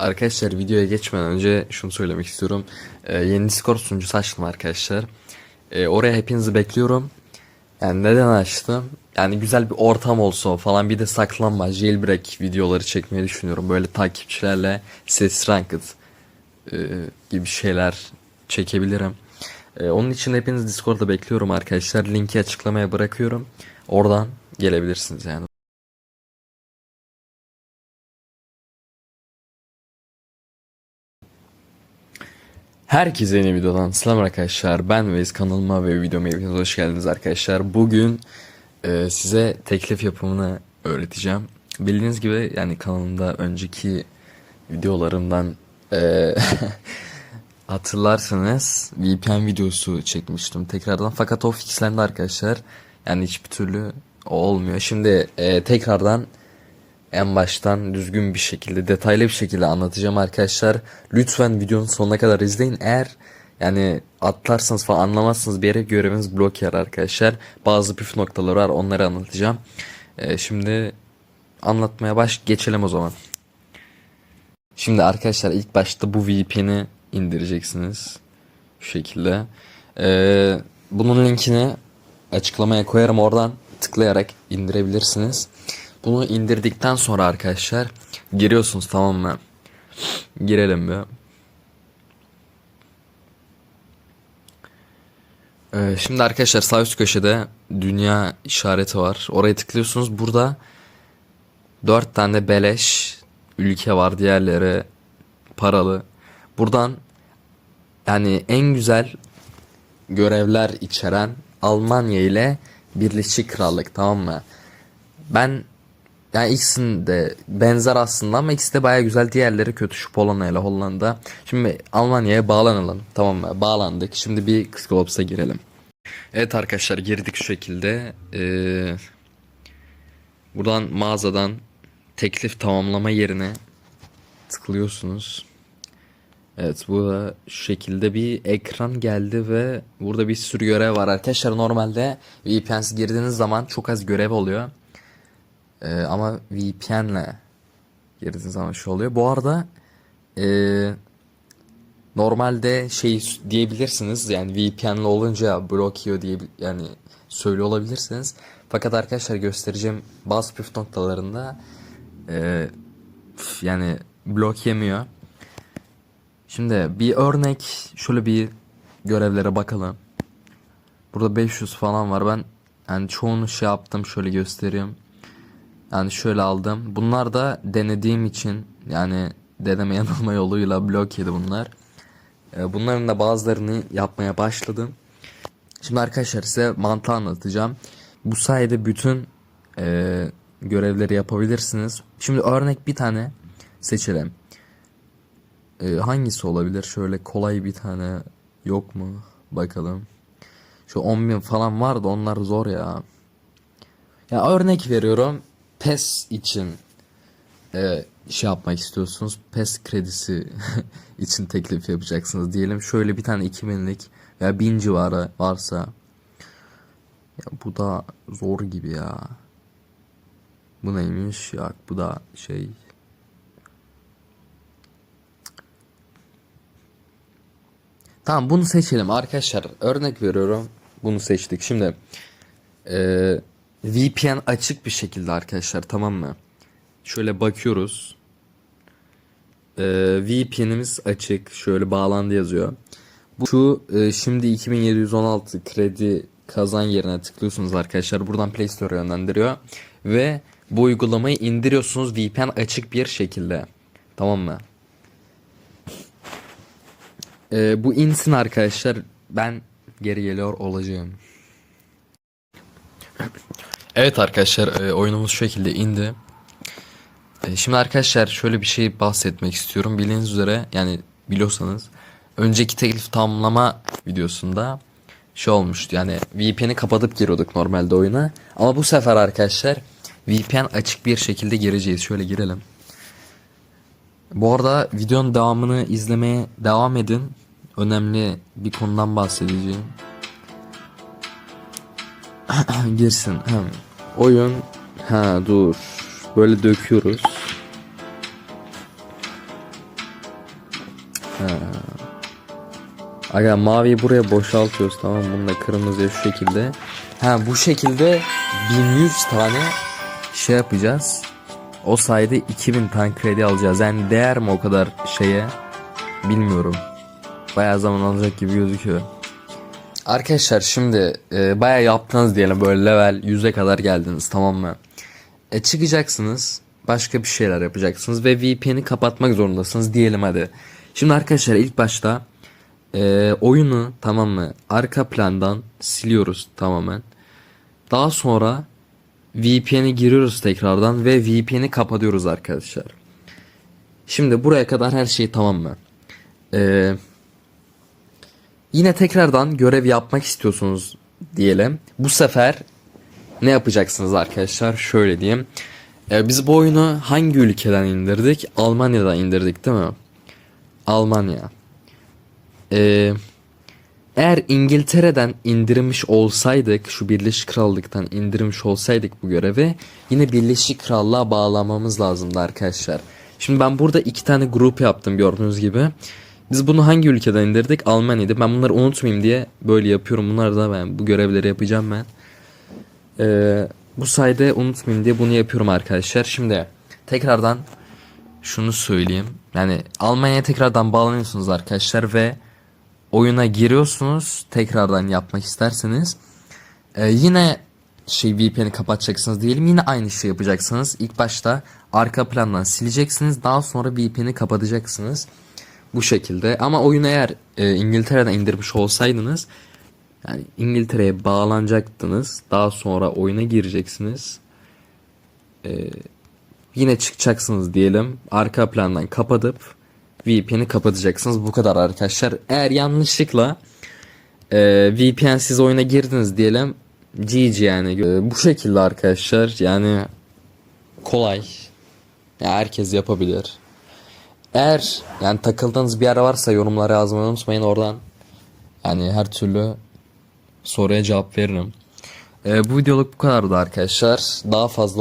Arkadaşlar videoya geçmeden önce şunu söylemek istiyorum. Ee, yeni Discord sunucusu açtım arkadaşlar. Ee, oraya hepinizi bekliyorum. Yani neden açtım? Yani güzel bir ortam olsun falan bir de saklanma, jailbreak videoları çekmeyi düşünüyorum. Böyle takipçilerle ses ranked e, gibi şeyler çekebilirim. E, onun için hepiniz Discord'da bekliyorum arkadaşlar. Linki açıklamaya bırakıyorum. Oradan gelebilirsiniz yani. Herkese yeni videodan selam arkadaşlar. Ben Veys kanalıma ve videoma hepiniz hoş geldiniz arkadaşlar. Bugün e, size teklif yapımını öğreteceğim. Bildiğiniz gibi yani kanalımda önceki videolarımdan e, hatırlarsanız VPN videosu çekmiştim tekrardan. Fakat o fixlendi arkadaşlar. Yani hiçbir türlü olmuyor. Şimdi e, tekrardan en baştan düzgün bir şekilde detaylı bir şekilde anlatacağım arkadaşlar. Lütfen videonun sonuna kadar izleyin. Eğer yani atlarsanız falan anlamazsınız bir yere göreviniz blok yer arkadaşlar. Bazı püf noktaları var onları anlatacağım. Ee, şimdi anlatmaya baş geçelim o zaman. Şimdi arkadaşlar ilk başta bu VPN'i indireceksiniz. Şu şekilde. Ee, bunun linkini açıklamaya koyarım oradan tıklayarak indirebilirsiniz. Bunu indirdikten sonra arkadaşlar giriyorsunuz tamam mı? Girelim bir. Ee, şimdi arkadaşlar sağ üst köşede dünya işareti var. Oraya tıklıyorsunuz. Burada 4 tane beleş ülke var. Diğerleri paralı. Buradan yani en güzel görevler içeren Almanya ile Birleşik Krallık tamam mı? Ben yani ikisinin de benzer aslında ama ikisi de baya güzel. Diğerleri kötü şu Polonya ile Hollanda. Şimdi Almanya'ya bağlanalım. Tamam mı? Bağlandık. Şimdi bir Xglobes'a girelim. Evet arkadaşlar girdik şu şekilde. Ee, buradan mağazadan teklif tamamlama yerine tıklıyorsunuz. Evet bu da şu şekilde bir ekran geldi ve burada bir sürü görev var arkadaşlar. Normalde VPN'siz girdiğiniz zaman çok az görev oluyor. Ee, ama VPN'le girdiğiniz zaman şu oluyor. Bu arada ee, normalde şey diyebilirsiniz yani VPN'le olunca blokluyor diye yani söylüyor olabilirsiniz. Fakat arkadaşlar göstereceğim bazı püf noktalarında ee, yani blok yemiyor. Şimdi bir örnek şöyle bir görevlere bakalım. Burada 500 falan var. Ben yani çoğunu şey yaptım şöyle göstereyim. Yani şöyle aldım. Bunlar da denediğim için yani deneme yanılma yoluyla blok yedi bunlar. Ee, Bunların da bazılarını yapmaya başladım. Şimdi arkadaşlar size mantığı anlatacağım. Bu sayede bütün e, görevleri yapabilirsiniz. Şimdi örnek bir tane seçelim. E, hangisi olabilir? Şöyle kolay bir tane yok mu? Bakalım. Şu 10.000 falan vardı onlar zor ya. Ya örnek veriyorum. PES için e, şey yapmak istiyorsunuz. PES kredisi için teklif yapacaksınız diyelim. Şöyle bir tane 2000'lik veya 1000 civarı varsa. Ya bu da zor gibi ya. Bu neymiş ya? Bu da şey Tamam bunu seçelim arkadaşlar. Örnek veriyorum. Bunu seçtik. Şimdi eee VPN açık bir şekilde arkadaşlar tamam mı? Şöyle bakıyoruz. Ee, VPN'imiz açık. Şöyle bağlandı yazıyor. Bu şu e, şimdi 2716 kredi kazan yerine tıklıyorsunuz arkadaşlar. Buradan Play Store yönlendiriyor. Ve bu uygulamayı indiriyorsunuz VPN açık bir şekilde. Tamam mı? Ee, bu insin arkadaşlar. Ben geri geliyor olacağım. Evet arkadaşlar e, oyunumuz şu şekilde indi. E, şimdi arkadaşlar şöyle bir şey bahsetmek istiyorum. Bildiğiniz üzere yani biliyorsanız önceki teklif tamamlama videosunda şey olmuştu. Yani VPN'i kapatıp giriyorduk normalde oyuna. Ama bu sefer arkadaşlar VPN açık bir şekilde gireceğiz. Şöyle girelim. Bu arada videonun devamını izlemeye devam edin. Önemli bir konudan bahsedeceğim. Girsin. Ha. Oyun. Ha dur. Böyle döküyoruz. Aga maviyi buraya boşaltıyoruz tamam? Bunu da kırmızıya şu şekilde. Ha bu şekilde 1100 tane şey yapacağız. O sayede 2000 tane kredi alacağız. Yani değer mi o kadar şeye bilmiyorum. Bayağı zaman alacak gibi gözüküyor. Arkadaşlar şimdi e, bayağı yaptınız diyelim böyle level 100'e kadar geldiniz tamam mı? E, çıkacaksınız başka bir şeyler yapacaksınız ve VPN'i kapatmak zorundasınız diyelim hadi. Şimdi arkadaşlar ilk başta e, oyunu tamam mı arka plandan siliyoruz tamamen. Daha sonra VPN'e giriyoruz tekrardan ve VPN'i kapatıyoruz arkadaşlar. Şimdi buraya kadar her şey tamam mı? Eee Yine tekrardan görev yapmak istiyorsunuz diyelim. Bu sefer ne yapacaksınız arkadaşlar? Şöyle diyeyim. Ee, biz bu oyunu hangi ülkeden indirdik? Almanya'dan indirdik değil mi? Almanya. Ee, eğer İngiltere'den indirmiş olsaydık, şu Birleşik Krallık'tan indirmiş olsaydık bu görevi, yine Birleşik Krallığa bağlamamız lazımdı arkadaşlar. Şimdi ben burada iki tane grup yaptım gördüğünüz gibi. Biz bunu hangi ülkeden indirdik? Almanya'da. Ben bunları unutmayayım diye böyle yapıyorum. Bunlar da ben bu görevleri yapacağım ben. Ee, bu sayede unutmayayım diye bunu yapıyorum arkadaşlar. Şimdi tekrardan şunu söyleyeyim. Yani Almanya'ya tekrardan bağlanıyorsunuz arkadaşlar ve oyuna giriyorsunuz. Tekrardan yapmak isterseniz. Ee, yine şey VPN'i kapatacaksınız diyelim. Yine aynı şey yapacaksınız. İlk başta arka plandan sileceksiniz. Daha sonra VPN'i kapatacaksınız. Bu şekilde. Ama oyunu eğer e, İngiltere'den indirmiş olsaydınız yani İngiltere'ye bağlanacaktınız. Daha sonra oyuna gireceksiniz. E, yine çıkacaksınız diyelim. Arka plandan kapatıp VPN'i kapatacaksınız. Bu kadar arkadaşlar. Eğer yanlışlıkla e, VPN'siz oyuna girdiniz diyelim. GG yani. E, bu şekilde arkadaşlar. Yani kolay. Ya herkes yapabilir. Eğer yani takıldığınız bir yer varsa yorumlara yazmayı unutmayın oradan. Yani her türlü soruya cevap veririm. Ee, bu videoluk bu kadardı arkadaşlar. Daha fazla